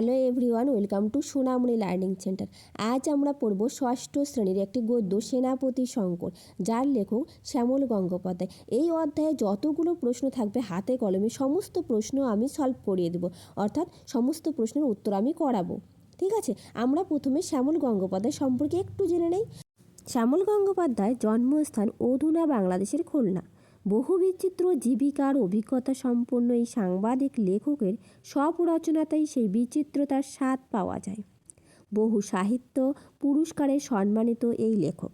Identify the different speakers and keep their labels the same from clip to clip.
Speaker 1: Hello everyone welcome to Sonamoni learning centre আজ আমরা পড়ব ষষ্ঠ শ্রেণির একটি গদ্য সেনাপতি শঙ্কর যার লেখক শ্যামল গঙ্গোপাধ্যায়। এই অধ্যায়ে যতগুলো প্রশ্ন থাকবে, হাতে কলমে সমস্ত প্রশ্ন আমি সলভ করিয়ে দেবো। অর্থাৎ সমস্ত প্রশ্নের উত্তর আমি করাবো। ঠিক আছে? আমরা প্রথমে শ্যামল গঙ্গোপাধ্যায় সম্পর্কে একটু জেনে নেই। শ্যামল গঙ্গোপাধ্যায় জন্মস্থান অধুনা, বাংলাদেশের খুলনা। বহু বিচিত্র জীবিকার অভিজ্ঞতা সম্পন্ন এই সাংবাদিক লেখকের সব রচনাতেই সেই বিচিত্রতার স্বাদ পাওয়া যায়। বহু সাহিত্য পুরস্কারে সম্মানিত এই লেখক।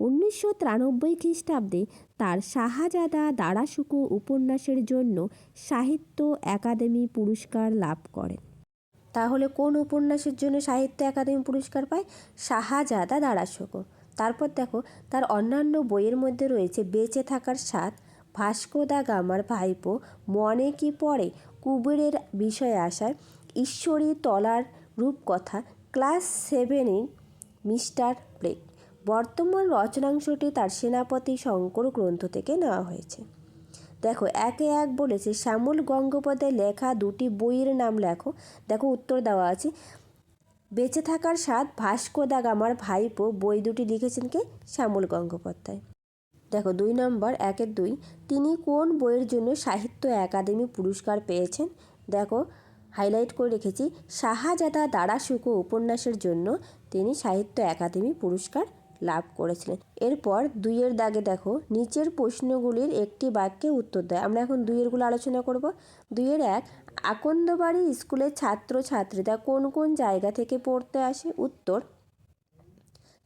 Speaker 1: উনিশশো তিরানব্বই খ্রিস্টাব্দে তার শাহজাদা দারাশুকো উপন্যাসের জন্য সাহিত্য একাডেমি পুরস্কার লাভ করেন। তাহলে কোন উপন্যাসের জন্য সাহিত্য একাডেমি পুরস্কার পায়? শাহজাদা দারাশুকো তারপর দেখো, তার অন্যান্য বইয়ের মধ্যে রয়েছে বেঁচে থাকার স্বাদ ভাস্কো দা গামার ভাইপো মনে কি পড়ে? কুবেরের বিষয়ে আসায় ঈশ্বরী তলার রূপকথা ক্লাস সেভেনের মিস্টার ব্রেক বর্তমান রচনাংশটি তার সেনাপতি শঙ্কর গ্রন্থ থেকে নেওয়া হয়েছে। দেখো, একে এক বলেছে, শ্যামল গঙ্গোপাধ্যায় লেখা দুটি বইয়ের নাম লেখো। দেখো, উত্তর দেওয়া আছে, বেঁচে থাকার স্বাদ ভাস্কো দা গামার ভাইপো বই দুটি লিখেছেন কে? শ্যামল গঙ্গোপাধ্যায়। দেখো, দুই নম্বর, একের দুই। তিনি কোন বইয়ের জন্য সাহিত্য একাডেমি পুরস্কার পেয়েছেন? দেখো, হাইলাইট করে রেখেছি। শাহজাদা দারাশুকো উপন্যাসের জন্য তিনি সাহিত্য একাডেমি পুরস্কার লাভ করেছিলেন। এরপর দুইয়ের দাগে দেখো, নিচের প্রশ্নগুলির একটি বাক্যে উত্তর দেয়। আমরা এখন দুইয়েরগুলো আলোচনা করব। দুইয়ের এক, আকন্দবাড়ি স্কুলের ছাত্র ছাত্রীরা কোন কোন জায়গা থেকে পড়তে আসে? উত্তর,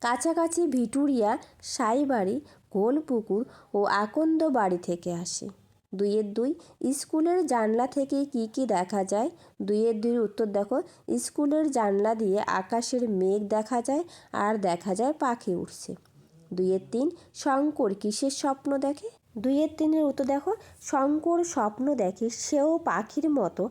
Speaker 1: কাছাকাছি ভিটুরিয়া সাইবাড়ি গোলপুকুর ও আকন্দ বাড়ি থেকে আসে। দুইয়ের দুই স্কুলের জানলা থেকে কি কি দেখা যায়? দুইয়ের দুই উত্তর দেখো। স্কুলের জানলা দিয়ে আকাশের মেঘ দেখা যায় আর দেখা যায় পাখি উঠছে দুইয়ের তিন, শঙ্কর কিসের স্বপ্ন দেখে? দুইয়ের তিনের উত্তর দেখো। শঙ্কর স্বপ্ন দেখে সেও পাখির মতো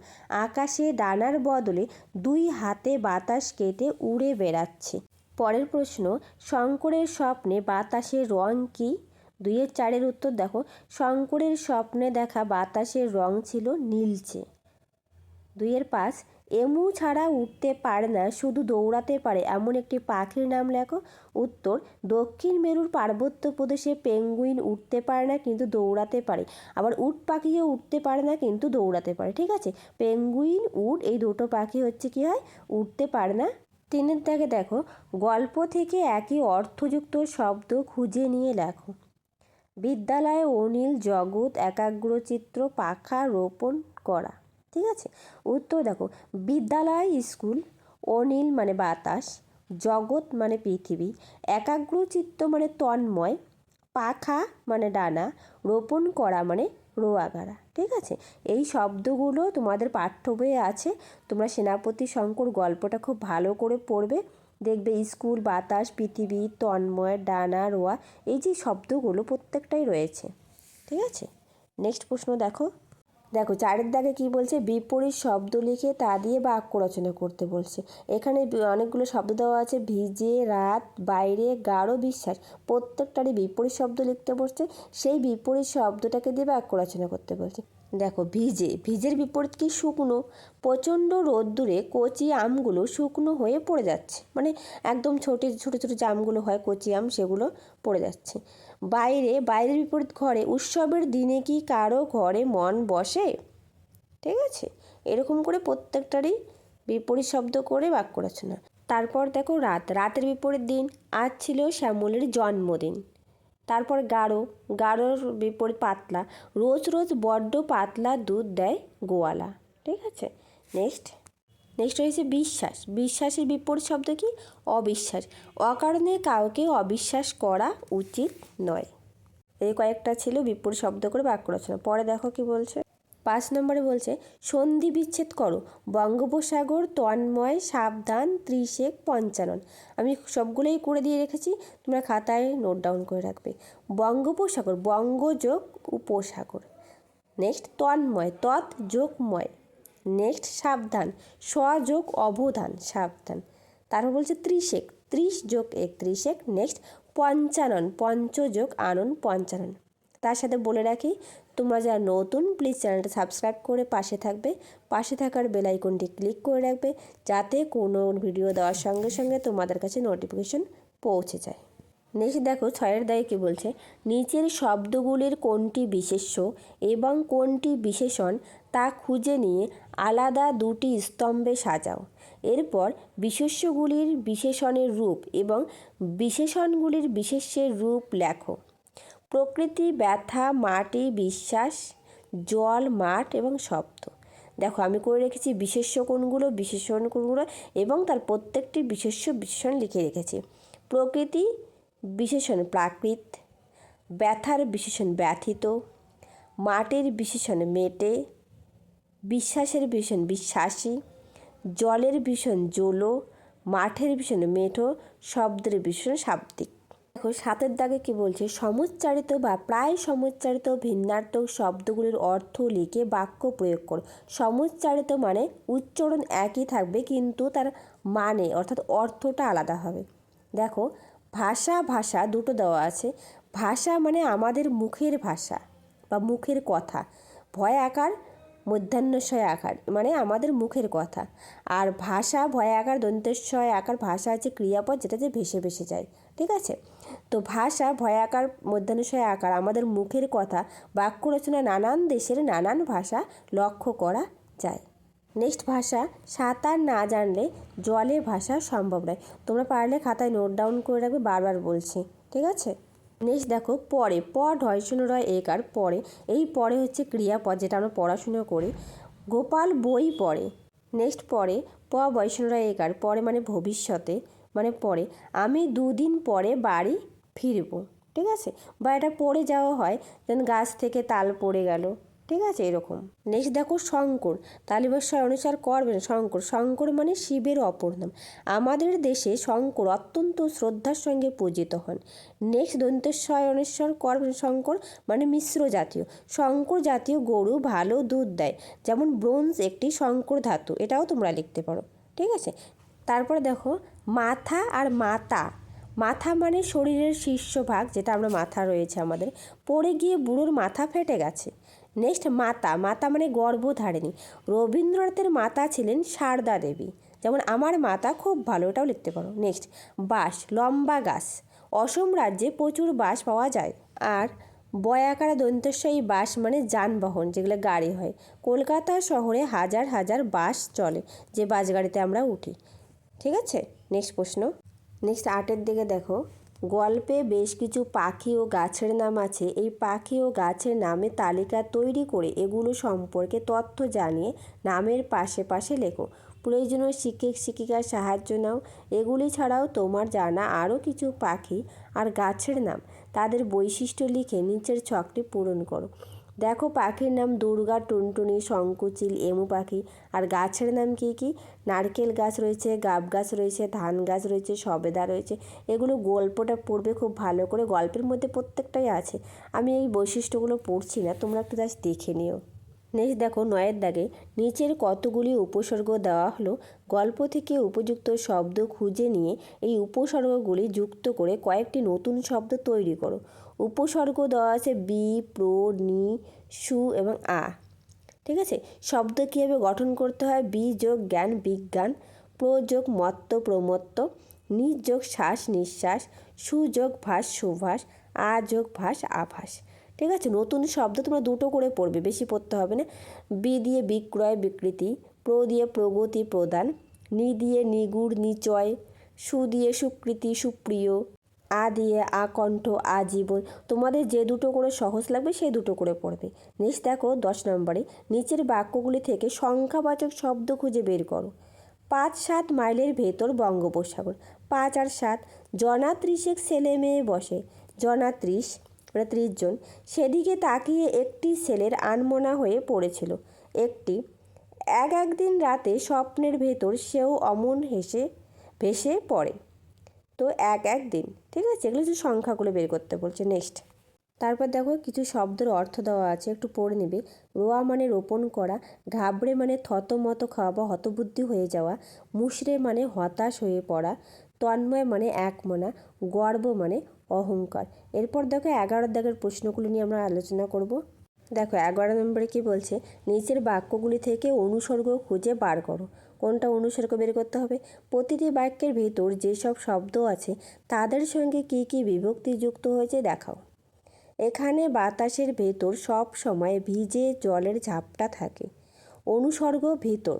Speaker 1: আকাশে ডানার বদলে দুই হাতে বাতাস কেটে উড়ে বেড়াচ্ছে। পরের প্রশ্ন, শঙ্করের স্বপ্নে বাতাসের রং কী? দুইয়ের চারের উত্তর দেখো, শঙ্করের স্বপ্নে দেখা বাতাসের রং ছিল নীলচে। দুইয়ের পাঁচ, এমু ছাড়া উঠতে পারে না, শুধু দৌড়াতে পারে, এমন একটি পাখির নাম লেখো। উত্তর, দক্ষিণ মেরুর পার্বত্য প্রদেশে পেঙ্গুইন উঠতে পারে না, কিন্তু দৌড়াতে পারে। আবার উট পাখিও উঠতে পারে না, কিন্তু দৌড়াতে পারে, ঠিক আছে? পেঙ্গুইন, উট, এই দুটো পাখি হচ্ছে কি হয়? উঠতে পারে না তিনের দাগে দেখো, গল্প থেকে একই অর্থযুক্ত শব্দ খুঁজে নিয়ে লেখো। বিদ্যালয়ে অনিল, জগৎ একাগ্রচিত্র পাখা, রোপণ করা, ঠিক আছে? উত্তর দেখো, বিদ্যালয়, স্কুল, অনিল মানে বাতাস, জগৎ মানে পৃথিবী একাগ্রচিত্ত মানে তন্ময়, পাখা মানে ডানা, রোপণ করা মানে রোয়াগাড়া ঠিক আছে? এই শব্দগুলো তোমাদের পাঠ্য বইয়ে আছে। তোমরা সেনাপতি শঙ্কর গল্পটা খুব ভালো করে পড়বে। দেখবে স্কুল, বাতাস, পৃথিবী, তন্ময়, ডানা, রোয়া, এই যে শব্দগুলো প্রত্যেকটাই রয়েছে। ঠিক আছে? নেক্সট প্রশ্ন দেখো। দেখো চারের দাগে কি বলছে? বিপরীত শব্দ লিখে তা দিয়ে বাক্য রচনা করতে বলছে। এখানে অনেকগুলো শব্দ দেওয়া আছে। ভিজে, রাত, বাইরে, গাঢ় বিশ্বাস। প্রত্যেকটারই বিপরীত শব্দ লিখতে বলছে সেই বিপরীত শব্দটাকে দিয়ে বাক্য রচনা করতে বলছে। দেখো, ভিজে। ভিজের বিপরীত কি? শুকনো। প্রচণ্ড রোদ্দুরে কচি আমগুলো শুকনো হয়ে পড়ে যাচ্ছে। মানে একদম ছোটো ছোটো ছোটো যে আমগুলো হয়, কচি আম, সেগুলো পড়ে যাচ্ছে। বাইরে, বাইরের বিপরীত ঘরে, উৎসবের দিনে কি কারও ঘরে মন বসে? ঠিক আছে? এরকম করে প্রত্যেকটারই বিপরীত শব্দ করে বাক্য রচনা। তারপর দেখো রাত। রাতের বিপরীত দিন, আজ ছিল শ্যামলের জন্মদিন। তারপর গাঢ় গাঢ়র বিপরীত পাতলা। রোজ রোজ বড্ড পাতলা দুধ দেয় গোয়ালা। ঠিক আছে? নেক্সট নেক্সট রয়েছে বিশ্বাস। বিশ্বাসের বিপরীত শব্দ কি? অবিশ্বাস। অকারণে কাউকে অবিশ্বাস করা উচিত নয়। এই কয়েকটা ছিল বিপরীত শব্দ করে বাক্য রচনা। পরে দেখো কি বলছে। পাঁচ নম্বরে বলছে, সন্ধি বিচ্ছেদ করো। বঙ্গোপসাগর তন্ময় সাবধান ত্রিশেক পঞ্চানন। আমি সবগুলোই করে দিয়ে রেখেছি, তোমরা খাতায় নোট ডাউন করে রাখবে। বঙ্গোপসাগর, বঙ্গযোগ উপসাগর। নেক্সট তন্ময় তৎ যোগময় নেক্সট সাবধান স্বযোগ অবধান, সাবধান। তারপর বলছে ত্রিশেক, ত্রিশ যোগ এক ত্রিশেক নেক্সট পঞ্চানন পঞ্চযোগ আনন, পঞ্চানন। তার সাথে বলে রাখি, তোমরা যারা নতুন প্লিজ চ্যানেলটা সাবস্ক্রাইব করে পাশে থাকবে। পাশে থাকার বেল আইকনটি ক্লিক করে রাখবে, যাতে কোনো ভিডিও দেওয়ার সঙ্গে সঙ্গে তোমাদের কাছে নোটিফিকেশন পৌঁছে যায়। নেক্সট দেখো, ছয়ের দায়ে কী বলছে? নিচের শব্দগুলির কোনটি বিশেষ্য এবং কোনটি বিশেষণ তা খুঁজে নিয়ে আলাদা দুটি স্তম্ভে সাজাও। এরপর বিশেষ্যগুলির বিশেষণের রূপ এবং বিশেষণগুলির বিশেষ্যের রূপ লেখো। প্রকৃতি, ব্যথা, মাটি, বিশ্বাস, জল, মাঠ এবং শব্দ। দেখো, আমি করে রেখেছি বিশেষ্য কোনগুলো, বিশেষণ কোনগুলো এবং তার প্রত্যেকটি বিশেষ্য, বিশেষণ লিখে রেখেছি। প্রকৃতি বিশেষণ প্রাকৃত, ব্যথার বিশেষণ ব্যথিত, মাটির বিশেষণ মেটে, বিশ্বাসের ভীষণ বিশ্বাসী, জলের ভীষণ জোলো, মাঠের ভীষণ মেঠো, শব্দের ভীষণ শাব্দিক। দেখো, সাতের দাগে কি বলছে? সমুচ্চারিত বা প্রায় সমুচ্চারিত ভিন্নার্থক শব্দগুলির অর্থ লিখে বাক্য প্রয়োগ করো। সমুচ্চারিত মানে উচ্চারণ একই থাকবে, কিন্তু তার মানে অর্থাৎ অর্থটা আলাদা হবে। দেখো ভাষা ভাষা দুটো দেওয়া আছে। ভাষা মানে আমাদের মুখের ভাষা বা মুখের কথা। ভয় আকার, মধ্যাহ্নশয় আকার মানে আমাদের মুখের কথা। আর ভাষা, ভয় আকার, দন্তেশ্বয় আকার ভাষা আছে ক্রিয়াপদ যেটাতে ভেসে ভেসে যায়। ঠিক আছে? তো ভাষা, ভয় আকার, মধ্যাহ্নশয় আকার আমাদের মুখের কথা বাক্য রচনা নানান দেশের নানান ভাষা লক্ষ্য করা যায়। নেক্সট ভাষা, সাঁতার না জানলে জলে ভাষা সম্ভব নয়। তোমরা পারলে খাতায় নোট ডাউন করে রাখবে, বারবার বলছি, ঠিক আছে? নেক্সট দেখো, পরে প ঢয় শূন্য রয় এক আর পরে। এই পরে হচ্ছে ক্রিয়াপদ, যেটা আমরা পড়াশুনো করি। গোপাল বই পড়ে। নেক্সট পরে, প বৈষ্ণব রয় এক আর, পরে মানে ভবিষ্যতে মানে পরে। আমি দুদিন পরে বাড়ি ফিরবো, ঠিক আছে? বা এটা পড়ে যাওয়া হয়, যেন গাছ থেকে তাল পড়ে গেল। ঠিক আছে, এরকম। নেক্সট দেখো শঙ্কর। তালিবাস্বর অনুসার করবেন শঙ্কর। শঙ্কর মানে শিবের অপর নাম। আমাদের দেশে শঙ্কর অত্যন্ত শ্রদ্ধার সঙ্গে পূজিত হন। নেক্সট দন্তেশ্বয় অনুস্বর করবেন শঙ্কর মানে মিশ্র জাতীয়। শঙ্কর জাতীয় গরু ভালো দুধ দেয়। যেমন ব্রোঞ্জ একটি শঙ্কর ধাতু, এটাও তোমরা লিখতে পারো। ঠিক আছে? তারপরে দেখো মাথা আর মাতা। মাথা মানে শরীরের শীর্ষভাগ, যেটা আমরা মাথা রয়েছে আমাদের। পড়ে গিয়ে বুড়োর মাথা ফেটে গেছে। নেক্সট মাতা। মাতা মানে গর্ভধারিণী। রবীন্দ্রনাথের মাতা ছিলেন সারদা দেবী। যেমন আমার মাতা খুব ভালো, এটাও লিখতে পারো। নেক্সট, বাঁশ, লম্বা গাছ। অসম রাজ্যে প্রচুর বাঁশ পাওয়া যায়। আর বয়াকারা দন্তস্বয়ী বাস মানে যানবাহন, যেগুলো গাড়ি হয়। কলকাতা শহরে হাজার হাজার বাস চলে, যে বাস গাড়িতে আমরা উঠি। ঠিক আছে? নেক্সট প্রশ্ন। নেক্সট আটের দিকে দেখো। গল্পে বেশ কিছু পাখি ও গাছের নাম আছে। এই পাখি ও গাছের নামে তালিকা তৈরি করে এগুলো সম্পর্কে তথ্য জানিয়ে নামের পাশে পাশে লেখো। প্রয়োজনীয় শিক্ষক, শিক্ষিকার সাহায্য নাও। এগুলি ছাড়াও তোমার জানা আরও কিছু পাখি আর গাছের নাম। তাদের বৈশিষ্ট্য লিখে নিচের ছকটি পূরণ করো। দেখো পাখির নাম দুর্গা, টুনটুনি, শঙ্কুচিল, এমু পাখি। আর গাছের নাম কী কী? নারকেল গাছ রয়েছে, গাব গাছ রয়েছে, ধান গাছ রয়েছে, সবেদা রয়েছে। এগুলো গল্পটা পড়বে খুব ভালো করে, গল্পের মধ্যে প্রত্যেকটাই আছে। আমি এই বৈশিষ্ট্যগুলো পড়ছি না, তোমরা একটু জাস্ট দেখে নিও। নেক্সট দেখো, নয়ের দাগে, নিচের কতগুলি উপসর্গ দেওয়া হলো, গল্প থেকে উপযুক্ত শব্দ খুঁজে নিয়ে এই উপসর্গগুলি যুক্ত করে কয়েকটি নতুন শব্দ তৈরি করো। উপসর্গ দেওয়া আছে বি, প্র, নি সু এবং আ। ঠিক আছে? শব্দ কীভাবে গঠন করতে হয়? বি যোগ জ্ঞান, বিজ্ঞান। প্র যোগ মত্ত, প্রমত্ত। নি যোগ শ্বাস, নিঃশ্বাস। সুযোগ ভাস, সুভাষ। আ যোগ ভাস, আভাস। ঠিক আছে? নতুন শব্দ তোমরা দুটো করে পড়বে, বেশি পড়তে হবে না। বি দিয়ে বিক্রয়, বিকৃতি। প্র দিয়ে প্রগতি প্রদান। নি দিয়ে নিগুড়, নিচয়। সু দিয়ে সুকৃতি, সুপ্রিয়। আ দিয়ে আকণ্ঠ আজীবন তোমাদের যে দুটো করে সহজ লাগবে, সেই দুটো করে পড়বে। নেক্সট দেখো দশ নম্বরে, নিচের বাক্যগুলি থেকে সংখ্যাবাচক শব্দ খুঁজে বের করো। পাঁচ সাত মাইলের ভেতর বঙ্গোপসাগর। পাঁচ আর সাত জনা ত্রিশেক ছেলে মেয়ে বসে। জনা ত্রিশ মানে ত্রিশ জন। সেদিকে তাকিয়ে একটি ছেলের আনমনা হয়ে পড়েছিল। একটি, এক একদিন রাতে স্বপ্নের ভেতর সেও অমন হেসে, ভেসে পড়ে। তো এক এক দিন, ঠিক আছে? এগুলো হচ্ছে সংখ্যাগুলো বের করতে বলছে নেক্সট তারপর দেখো কিছু শব্দের অর্থ দেওয়া আছে, একটু পড়ে নেবে। রোয়া মানে রোপণ করা, ঘাবড়ে মানে থতমত খাওয়া বা হতবুদ্ধি হয়ে যাওয়া মুশরে মানে হতাশ হয়ে পড়া, তন্ময় মানে একমনা গর্ব মানে অহংকার। এরপর দেখো এগারো দাগের প্রশ্নগুলো নিয়ে আমরা আলোচনা করব। দেখো এগারো নম্বরে কি বলছে নিচের বাক্যগুলি থেকে অনুসর্গ খুঁজে বার করো। কোনটা অনুসর্গ বের করতে হবে? প্রতিটি বাক্যের ভিতর যেসব শব্দ আছে, তাদের সঙ্গে কি কি বিভক্তি যুক্ত হয়েছে দেখাও। এখানে বাতাসের ভেতর সব সময় ভিজে জলের ঝাপটা থাকে। অনুসর্গ ভিতর,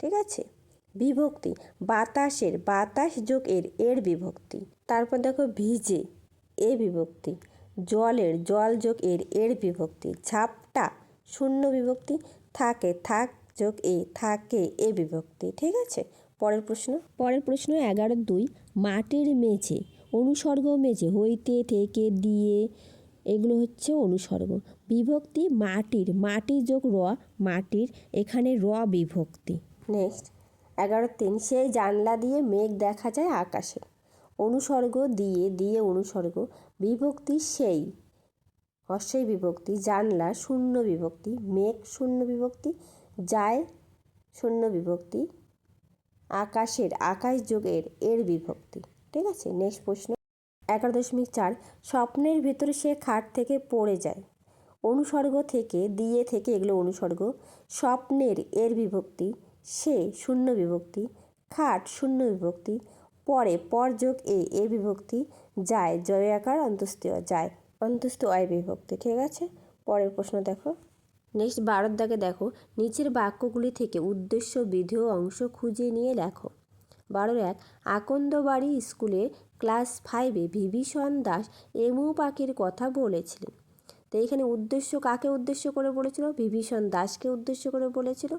Speaker 1: ঠিক আছে? বিভক্তি, বাতাসের, বাতাস যোগ এর এর বিভক্তি। তারপর দেখো ভিজে, এ বিভক্তি। জলের, জল যোগ এর এর বিভক্তি। ঝাপটা, শূন্য বিভক্তি। থাকে, থাক যোগ এ থাকে এ বিভক্তি ঠিক আছে? পরের প্রশ্ন। পরের প্রশ্ন এগারো দুই মাটির মেঝে অনুসর্গ মেঝে হইতে থেকে দিয়ে এগুলো হচ্ছে অনুসর্গ। বিভক্তি মাটির মাটি যোগ র মাটির এখানে র বিভক্তি। নেক্সট। এগারো তিন সেই জানলা দিয়ে মেঘ দেখা যায় আকাশে। অনুসর্গ দিয়ে দিয়ে অনুসর্গ। বিভক্তি সেই হর্ষই বিভক্তি। জানলা শূন্য বিভক্তি মেঘ শূন্য বিভক্তি যায় শূন্য বিভক্তি, আকাশের আকাশ যোগের এর বিভক্তি। ঠিক আছে? নেক্সট প্রশ্ন। এগারো দশমিক চার, স্বপ্নের ভেতরে সে খাট থেকে পড়ে যায়। অনুসর্গ থেকে, দিয়ে থেকে এগুলো অনুসর্গ। স্বপ্নের এর বিভক্তি, সে শূন্য বিভক্তি, খাট শূন্য বিভক্তি, পরে পর যোগ এ এর বিভক্তি, যায় জয় আকার, অন্তস্থ, যায় অন্তস্থ অয় বিভক্তি। ঠিক আছে? পরের প্রশ্ন দেখো। নেক্সট বারোর দাগে দেখো। নিচের বাক্যগুলি থেকে উদ্দেশ্য, বিধেয় অংশ খুঁজে নিয়ে লেখো। বারোর এক, আকন্দবাড়ি স্কুলে ক্লাস ফাইভে বিভীষণ দাস এমু পাখির কথা বলেছিলেন। তো এখানে উদ্দেশ্য কাকে উদ্দেশ্য করে বলেছিল? বিভীষণ দাসকে উদ্দেশ্য করে বলেছিল।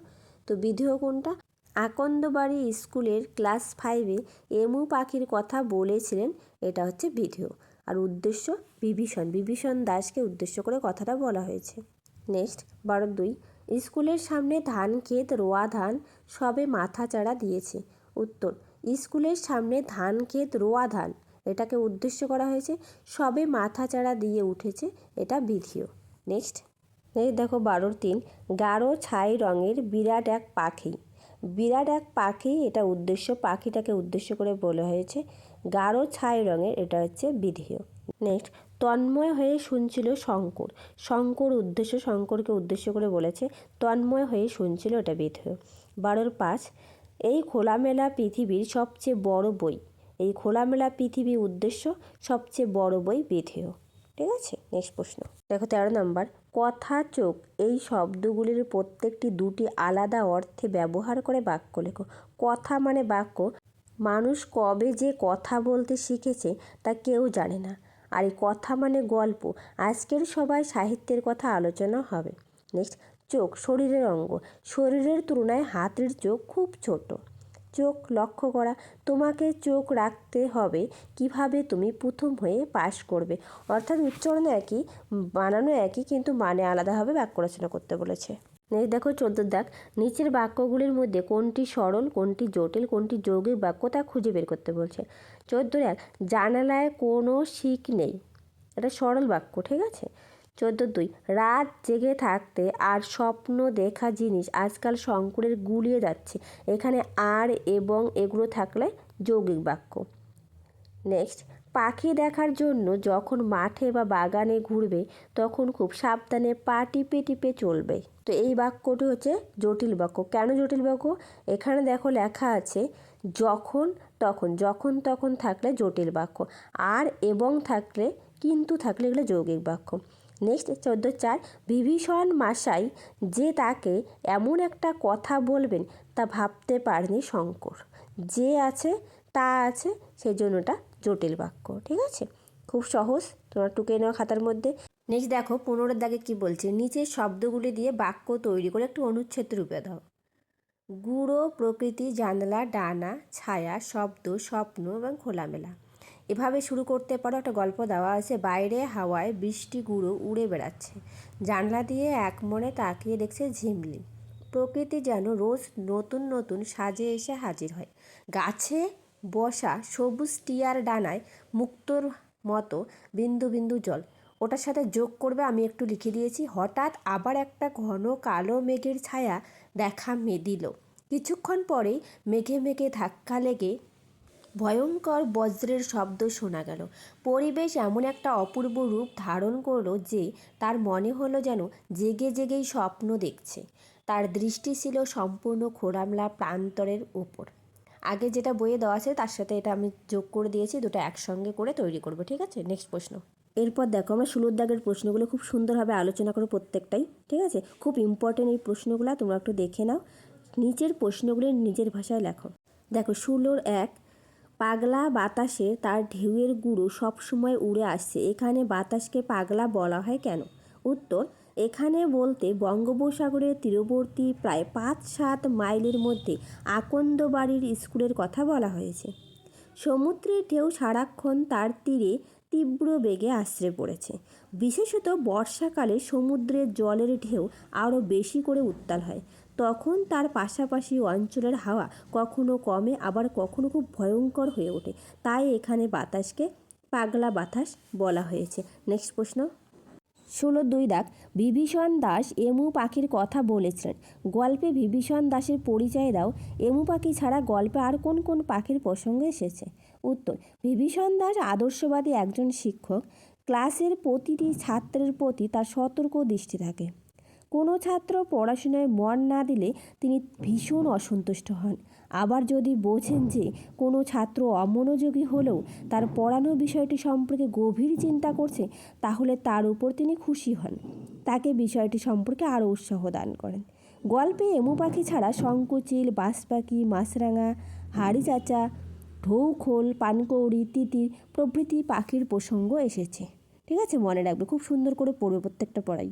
Speaker 1: তো বিধেয় কোনটা? আকন্দবাড়ি স্কুলের ক্লাস ফাইভে এমু পাখির কথা বলেছিলেন, এটা হচ্ছে বিধেয়। আর উদ্দেশ্য, বিভীষণ। বিভীষণ দাসকে উদ্দেশ্য করে কথাটা বলা হয়েছে। নেক্সট বারো দুই। স্কুলের সামনে ধান, ক্ষেত, রোয়া ধান সবে মাথা চাড়া দিয়েছে। উত্তর, স্কুলের সামনে ধান, ক্ষেত, রোয়া ধান, এটাকে উদ্দেশ্য করা হয়েছে, সবে মাথা চাড়া দিয়ে উঠেছে এটা বিধিও। নেক্সট, এই দেখো বারোর তিন, গাঢ় ছাই রঙের বিরাট এক পাখি। বিরাট এক পাখি, এটা উদ্দেশ্য, পাখিটাকে উদ্দেশ্য করে বলা হয়েছে, গাঢ় ছাই রঙের, এটা হচ্ছে বিধেয় নেক্সট তন্ময় হয়ে শুনছিল শঙ্কর। শঙ্কর উদ্দেশ্য, শঙ্করকে উদ্দেশ্য করে বলেছে, তন্ময় হয়ে শুনছিল এটা বিধেয় বারোর পাঁচ, এই খোলামেলা পৃথিবীর সবচেয়ে বড় বই। এই খোলামেলা পৃথিবী উদ্দেশ্য সবচেয়ে বড় বই বিধেয় ঠিক আছে? নেক্সট প্রশ্ন। দেখো তেরো নম্বর। কথা, চোখ, এই শব্দগুলির প্রত্যেকটি দুটি আলাদা অর্থে ব্যবহার করে বাক্য লেখো। কথা মানে বাক্য। মানুষ কবে যে কথা বলতে শিখেছে তা কেউ জানে না। আর এই কথা মানে গল্প। আজকের সবাই সাহিত্যের কথা আলোচনা হবে। নেক্সট, চোখ শরীরের অঙ্গ। শরীরের তুলনায় হাতের চোখ খুব ছোট। চোখ লক্ষ্য করা। তোমাকে চোখ রাখতে হবে কীভাবে তুমি প্রথম হয়ে পাশ করবে। অর্থাৎ উচ্চারণ একই, বানানো একই, কিন্তু মানে আলাদাভাবে বাক্য রচনা করতে বলেছে। নেক্সট দেখো চোদ্দ দাগ নিচের বাক্যগুলির মধ্যে কোনটি সরল, কোনটি জটিল, কোনটি যৌগিক বাক্য তা খুঁজে বের করতে বলছে। চোদ্দ এক জানালায় কোনো শিক নেই। এটা সরল বাক্য, ঠিক আছে? চোদ্দ দুই, রাত জেগে থাকতে আর স্বপ্ন দেখা জিনিস আজকাল শঙ্করের গুলিয়ে যাচ্ছে। এখানে আর এবং এগুলো থাকলে যৌগিক বাক্য। নেক্সট পাখি দেখার জন্য যখন মাঠে বা বাগানে ঘুরবে, তখন খুব সাবধানে পা টিপে টিপে চলবে। তো এই বাক্যটি হচ্ছে জটিল বাক্য। কেন জটিল বাক্য? এখানে দেখো লেখা আছে, যখন, তখন যখন, তখন থাকলে জটিল বাক্য। আর, এবং থাকলে, কিন্তু থাকলে এগুলো যৌগিক বাক্য। নেক্সট, চোদ্দ, চার, বিভীষণ মাসাই যে তাকে এমন একটা কথা বলবেন তা ভাবতে পারেনি শঙ্কর। যে আছে তা আছে সেই জন্য ওটা জটিল বাক্য, ঠিক আছে? খুব সহজ, তোমরা টুকে নেওয়া খাতার মধ্যে। নেক্সট দেখো, পনেরোর দাগে কি বলছে? নিচের শব্দগুলি দিয়ে বাক্য তৈরি করে একটু অনুচ্ছেদ রূপে দাও। গুঁড়ো, প্রকৃতি, জানলা, ডানা, ছায়া, শব্দ, স্বপ্ন এবং খোলামেলা। এভাবে শুরু করতে পারো, একটা গল্প দেওয়া আছে, বাইরে হাওয়ায় বৃষ্টি, গুঁড়ো উড়ে বেড়াচ্ছে। জানলা দিয়ে এক মনে তাকিয়ে দেখছে ঝিমলি। প্রকৃতি যেন রোজ নতুন নতুন সাজে এসে হাজির হয়। গাছে বসা সবুজ টিয়ার ডানায় মুক্তোর মতো বিন্দু বিন্দু জল। ওটার সাথে যোগ করবে, আমি একটু লিখে দিয়েছি, হঠাৎ আবার একটা ঘন কালো মেঘের ছায়া দেখা দিল। কিছুক্ষণ পরেই মেঘে মেঘে ধাক্কা লেগে ভয়ঙ্কর বজ্রের শব্দ শোনা গেল। পরিবেশ এমন একটা অপূর্ব রূপ ধারণ করল যে তার মনে হলো যেন জেগে জেগেই স্বপ্ন দেখছে। তার দৃষ্টি ছিল সম্পূর্ণ খোরামলা প্রান্তরের উপর আগে যেটা বইয়ে দেওয়া আছে, তার সাথে এটা আমি যোগ করে দিয়েছি, দুটো একসঙ্গে করে তৈরি করব, ঠিক আছে? নেক্সট প্রশ্ন। এরপর দেখো, আমরা ষোলোর দাগের প্রশ্নগুলো খুব সুন্দরভাবে আলোচনা করো প্রত্যেকটাই, ঠিক আছে? খুব ইম্পর্টেন্ট এই প্রশ্নগুলো, তোমরা একটু দেখে নাও। নিচের প্রশ্নগুলি নিজের ভাষায় লেখো। দেখো, ষোলোর এক, পাগলা বাতাসে তার ঢেউয়ের গুঁড়ো সবসময় উড়ে আসছে, এখানে বাতাসকে পাগলা বলা হয় কেন? উত্তর এখানে বলতে বঙ্গোপসাগরের তীরবর্তী প্রায় পাঁচ সাত মাইলের মধ্যে আকন্দবাড়ির স্কুলের কথা বলা হয়েছে। সমুদ্রের ঢেউ সারাক্ষণ তার তীরে তীব্র বেগে আশ্রে পড়েছে। বিশেষত বর্ষাকালে সমুদ্রের জলের ঢেউ আরও বেশি করে উত্তাল হয়। তখন তার পাশাপাশি অঞ্চলের হাওয়া কখনো কমে, আবার কখনো খুব ভয়ঙ্কর হয়ে ওঠে। তাই এখানে বাতাসকে পাগলা বাতাস বলা হয়েছে। নেক্সট প্রশ্ন। ষোলো দুই দাগ, বিভীষণ দাস এমু পাখির কথা বলেছিলেন গল্পে বিভীষণ দাসের পরিচয় দাও, এমু পাখি ছাড়া গল্পে আর কোন কোন পাখির প্রসঙ্গ এসেছে? উত্তর, বিভীষণ দাস আদর্শবাদী একজন শিক্ষক। ক্লাসের প্রতিটি ছাত্রের প্রতি তার সতর্ক দৃষ্টি থাকে। কোনো ছাত্র পড়াশোনায় মন না দিলে তিনি ভীষণ অসন্তুষ্ট হন। আবার যদি বোঝেন যে কোনো ছাত্র অমনোযোগী হলেও তার পড়ানো বিষয়টি সম্পর্কে গভীর চিন্তা করছে, তাহলে তার উপর তিনি খুশি হন। তাকে বিষয়টি সম্পর্কে আরও উৎসাহ দান করেন। গল্পে এমু পাখি ছাড়া শঙ্কুচিল বাস পাখি মাছরাঙা হাড়ি চাচা ঢৌখোল, পানকৌড়ি, তিতির প্রভৃতি পাখির প্রসঙ্গ এসেছে। ঠিক আছে, মনে রাখবে, খুব সুন্দর করে পড়বে প্রত্যেকটা পড়াই।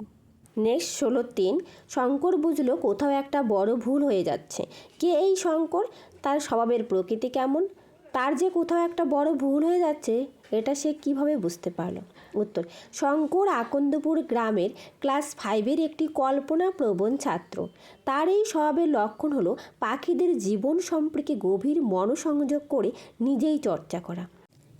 Speaker 1: নেক্সট ষোলো তিন, শঙ্কর বুঝলো কোথাও একটা বড় ভুল হয়ে যাচ্ছে। কে এই শঙ্কর? তার স্বভাবের প্রকৃতি কেমন? তার যে কোথাও একটা বড় ভুল হয়ে যাচ্ছে, এটা সে কীভাবে বুঝতে পারল? উত্তর, শঙ্কর আকন্দপুর গ্রামের ক্লাস ফাইভের একটি কল্পনাপ্রবণ ছাত্র। তার এই স্বভাবের লক্ষণ হলো পাখিদের জীবন সম্পর্কে গভীর মনোসংযোগ করে নিজেই চর্চা করা।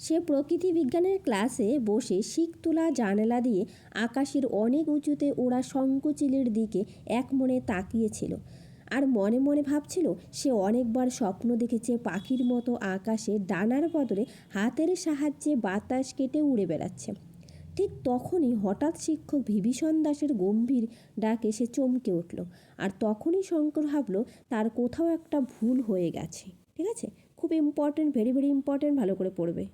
Speaker 1: সে প্রকৃতি বিজ্ঞানের ক্লাসে বসে শিক তোলা জানালা দিয়ে আকাশের অনেক উঁচুতে ওরা শঙ্কুচিলের দিকে এক মনে তাকিয়েছিল। আর মনে মনে ভাবছিল, সে অনেকবার স্বপ্ন দেখেছে পাখির মতো আকাশে ডানার বদলে হাতের সাহায্যে বাতাস কেটে উড়ে বেড়াচ্ছে। ঠিক তখনই হঠাৎ শিক্ষক বিভীষণ দাসের গম্ভীর ডাকে সে চমকে উঠল আর তখনই শঙ্কর ভাবল, তার কোথাও একটা ভুল হয়ে গেছে। ঠিক আছে? খুব ইম্পর্টেন্ট ভেরি ভেরি ইম্পর্টেন্ট ভালো করে পড়বে।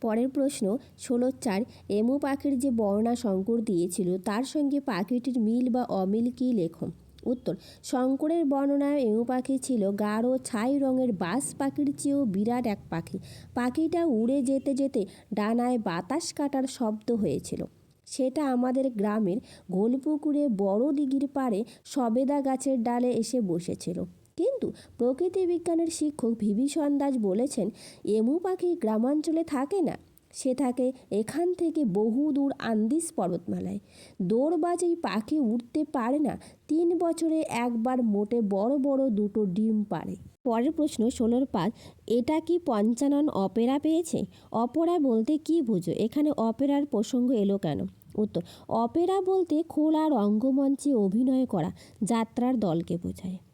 Speaker 1: পরের প্রশ্ন, ষোলো চার, এমু পাখির যে বর্ণনা শঙ্কর দিয়েছিল, তার সঙ্গে পাখিটির মিল বা অমিল কী লেখো উত্তর, শঙ্করের বর্ণনায় এমু পাখি ছিল গাঢ় ছাই রঙের বাস পাখির চেয়েও বিরাট এক পাখি। পাখিটা উড়ে যেতে যেতে ডানায় বাতাস কাটার শব্দ হয়েছিল। সেটা আমাদের গ্রামের গোলপুকুরে বড় দিঘির পাড়ে সবেদা গাছের ডালে এসে বসেছিল। কিন্তু প্রকৃতি বিজ্ঞানের শিক্ষক বিভীষণ দাস বলেছেন, এমু পাখি গ্রামাঞ্চলে থাকে না। সে থাকে এখান থেকে বহু দূর আন্দিস পর্বতমালায়। দৌড়বাজেই পাখি উঠতে পারে না। তিন বছরে একবার মোটে বড় বড় দুটো ডিম পারে। পরের প্রশ্ন ষোলোর পাঁচ এটা কি পঞ্চানন অপেরা পেয়েছে? অপেরা বলতে কি বুঝো? এখানে অপেরার প্রসঙ্গ এলো কেন? উত্তর, অপেরা বলতে খোলা রঙ্গমঞ্চে অভিনয় করা যাত্রার দলকে বোঝায়।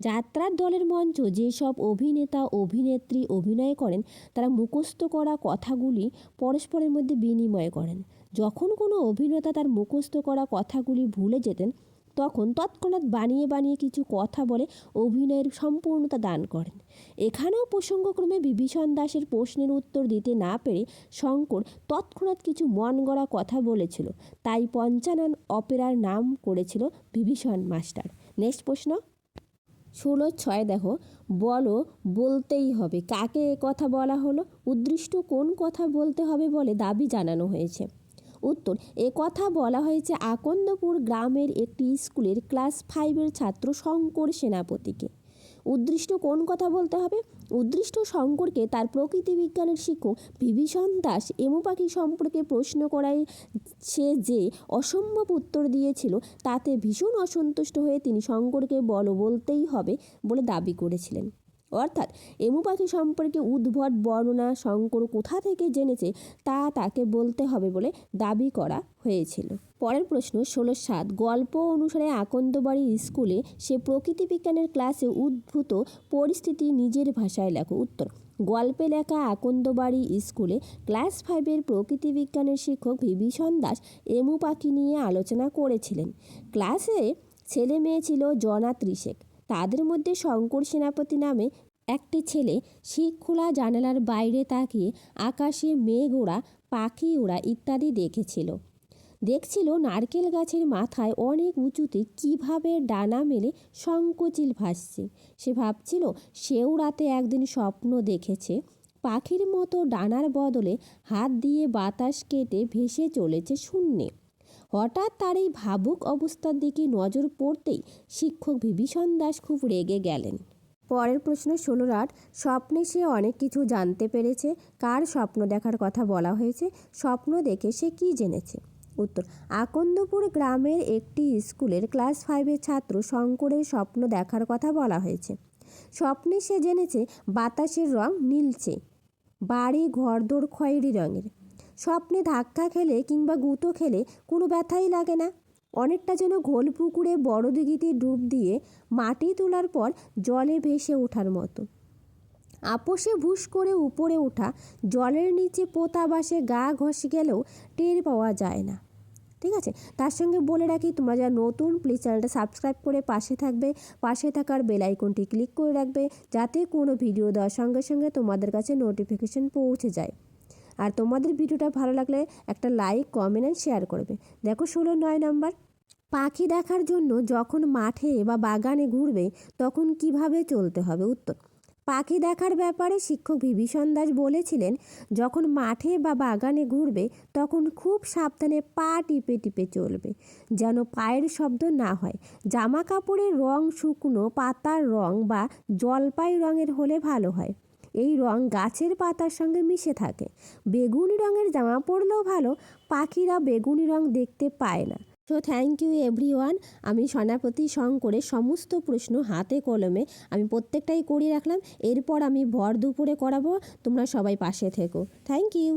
Speaker 1: যাত্রার দলের মঞ্চ যেসব অভিনেতা, অভিনেত্রী অভিনয় করেন, তারা মুখস্থ করা কথাগুলি পরস্পরের মধ্যে বিনিময় করেন। যখন কোনো অভিনেতা তার মুখস্থ করা কথাগুলি ভুলে যেতেন, তখন তৎক্ষণাৎ বানিয়ে বানিয়ে কিছু কথা বলে অভিনয়ের সম্পূর্ণতা দান করেন। এখানেও প্রসঙ্গক্রমে বিভীষণ দাসের প্রশ্নের উত্তর দিতে না পেরে শঙ্কর তৎক্ষণাৎ কিছু মন গড়া কথা বলেছিল। তাই পঞ্চানন অপেরার নাম করেছিল বিভীষণ মাস্টার। নেক্সট প্রশ্ন। ষোলো ছয় দেখো, বলো বলতেই হবে। কাকে এ কথা বলা হলো? উদ্দৃষ্ট কোন কথা বলতে হবে বলে দাবি জানানো হয়েছে। উত্তর, এ কথা বলা হয়েছে আকন্দপুর গ্রামের একটি স্কুলের ক্লাস ফাইভের ছাত্র শঙ্কর সেনাপতিকে। উদ্দৃষ্ট কোন কথা বলতে হবে? উদ্দৃষ্ট শঙ্করকে তার প্রকৃতি বিজ্ঞানের শিক্ষক বিভীষণ দাস এমু পাখি সম্পর্কে প্রশ্ন করায় সে যে অসম্ভব উত্তর দিয়েছিল, তাতে ভীষণ অসন্তুষ্ট হয়ে তিনি শঙ্করকে বলো বলতেই হবে বলে দাবি করেছিলেন। অর্থাৎ এমু পাখি সম্পর্কে উদ্ভট বর্ণনা শঙ্কর কোথা থেকে জেনেছে তা তাকে বলতে হবে বলে দাবি করা হয়েছিল। পরের প্রশ্ন, ষোলো সাত, গল্প অনুসারে আকন্দবাড়ি স্কুলে সে প্রকৃতি বিজ্ঞানের ক্লাসে উদ্ভূত পরিস্থিতি নিজের ভাষায় লেখো। উত্তর, গল্পে লেখা আকন্দবাড়ি স্কুলে ক্লাস ফাইভের প্রকৃতি বিজ্ঞানের শিক্ষক বিভীষণ দাস এমু পাখি নিয়ে আলোচনা করেছিলেন। ক্লাসে ছেলে মেয়ে ছিল জনা ত্রিশেক তাদের মধ্যে শঙ্কর সেনাপতি নামে একটি ছেলে শিক খোলা জানালার বাইরে তাকিয়ে আকাশে মেঘ ওড়া, পাখি ওড়া ইত্যাদি দেখেছিল। দেখছিল নারকেল গাছের মাথায় অনেক উঁচুতে কীভাবে ডানা মেলে সংকোচিল ভাসছে। সে ভাবছিল, সেও রাতে একদিন স্বপ্ন দেখেছে। পাখির মতো ডানার বদলে হাত দিয়ে বাতাস কেটে ভেসে চলেছে শূন্যে। হঠাৎ তার এই ভাবুক অবস্থার দিকে নজর পড়তেই শিক্ষক বিভীষণ দাস খুব রেগে গেলেন। পরের প্রশ্ন ষোলোর আট, স্বপ্নে সে অনেক কিছু জানতে পেরেছে, কার স্বপ্ন দেখার কথা বলা হয়েছে, স্বপ্ন দেখে সে কী জেনেছে? উত্তর, আকন্দপুর গ্রামের একটি স্কুলের ক্লাস ফাইভের ছাত্র শঙ্করের স্বপ্ন দেখার কথা বলা হয়েছে। স্বপ্নে সে জেনেছে বাতাসের রং নীলচে, বাড়ি ঘরদোর খয়েরি রঙের। স্বপ্নে ধাক্কা খেলে কিংবা গুঁতো খেলে কোনো ব্যথাই লাগে না। অনেকটা যেন ঘোল পুকুরে বড় দিঘিতে ডুব দিয়ে মাটি তোলার পর জলে ভেসে ওঠার মতো। আপোষে ভুস করে উপরে ওঠা জলের নিচে পোতা বাসে গা ঘষে গেলেও টের পাওয়া যায় না। ঠিক আছে? তার সঙ্গে বলে রাখি, তোমরা যারা নতুন প্লিজ চ্যানেলটা সাবস্ক্রাইব করে পাশে থাকবে। পাশে থাকার বেল আইকনটি ক্লিক করে রাখবে, যাতে কোনো ভিডিও দেওয়ার সঙ্গে সঙ্গে তোমাদের কাছে নোটিফিকেশন পৌঁছে যায়। আর তোমাদের ভিডিওটা ভালো লাগলে একটা লাইক কমেন্ট অ্যান্ড শেয়ার করবে। দেখো ষোলো নয় নাম্বার পাখি দেখার জন্য যখন মাঠে বা বাগানে ঘুরবে, তখন কীভাবে চলতে হবে? উত্তর, পাখি দেখার ব্যাপারে শিক্ষক বিভীষণ দাস বলেছিলেন, যখন মাঠে বা বাগানে ঘুরবে, তখন খুব সাবধানে পা টিপে টিপে চলবে, যেন পায়ের শব্দ না হয়। জামা কাপড়ের রং শুকনো, পাতার রং বা জলপাই রঙের হলে ভালো হয়। এই রং গাছের পাতার সঙ্গে মিশে থাকে। বেগুনি রঙের জামা পরলেও ভালো, পাখিরা বেগুনি রং দেখতে পায় না। সো থ্যাংক ইউ এভরিওয়ান আমি সনাপতি করে সমস্ত প্রশ্ন হাতে কলমে আমি প্রত্যেকটাই করিয়ে রাখলাম। এরপর আমি ভর দুপুরে করাবো। তোমরা সবাই পাশে থেকো। Thank you